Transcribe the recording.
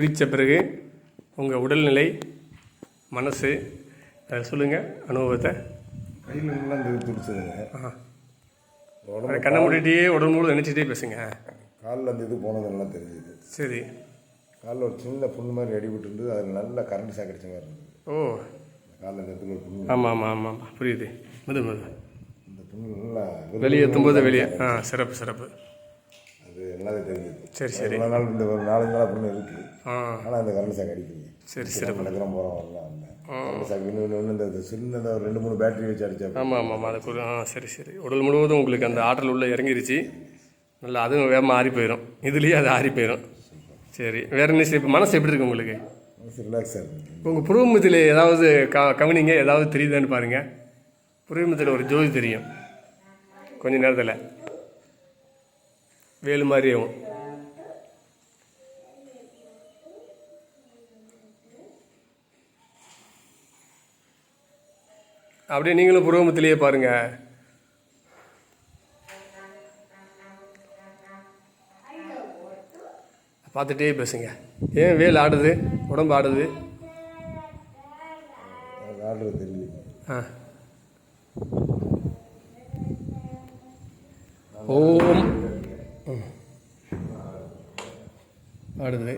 பிடித்த பிறகு உங்கள் உடல்நிலை மனசு அதை சொல்லுங்கள் அனுபவத்தை. கையில் நல்லா துடிச்சதுங்க. உடம்பு கண்ணை மூடிட்டே உடல் முழு நினச்சிட்டே பேசுங்க. காலில் அந்த இது போனது நல்லா தெரிஞ்சுது. சரி. காலில் ஒரு சின்ன புண்ணு மாதிரி அடிபட்டு இருந்தது அதில் நல்லா கரண்ட் சாக்கடிச்ச மாதிரி இருந்தது. ஓ. காலில் இந்த இடத்துல ஒரு புண்ணு? ஆமாம் ஆமாம் ஆமாம் புரியுது. மெது மெது. இந்த புண்ணு நல்லா வெளியேற்றும் போது வெளியே. ஆ சிறப்பு சிறப்பு. அது நல்லாவே தெரிஞ்சுது. சரி சரி. இவ்வளோ நாள் இந்த ஒரு நாலஞ்சு நாளாக புண்ணு இருக்குது ஆனால் அந்த கரண்ட் சாக்கு அடிக்குது சரி சிறப்பு. நடக்கிறோம் போகிறோம் வரலாம் கரண்ட் சாக்கு இன்னும் இன்னும் இந்த சின்னதாக ஒரு ரெண்டு மூணு பேட்டரி வச்சு அடிச்சா ஆமாம் ஆமாம் ஆமாம் அதுக்கு ஆ சரி சரி. உடல் முழுவதும் உங்களுக்கு அந்த ஆற்றல் உள்ளே இறங்கிருச்சு. நல்லா அதுவும் வேகமாக ஆறி போயிடும் இதுலேயே அது ஆறி போயிடும் சரி. வேற என்ன இப்போ மனசு எப்படி இருக்கு உங்களுக்கு? ரிலாக்ஸாக இருக்குது உங்கள் புருவமத்தில் ஏதாவது க கவனிங்க ஏதாவது தெரியுதான்னு பாருங்கள் புருவமத்தில் ஒரு ஜோதி தெரியும். கொஞ்ச நேரத்தில். வேலு மாதிரி ஆகும். அப்படியே நீங்களும் புருவமத்திலேயே பாருங்கள் பார்த்துட்டே பேசுங்க. ஏன் வேல் ஆடுது? உடம்பு ஆடுது? தெரியுது ஆ. ஓம். ஆடுது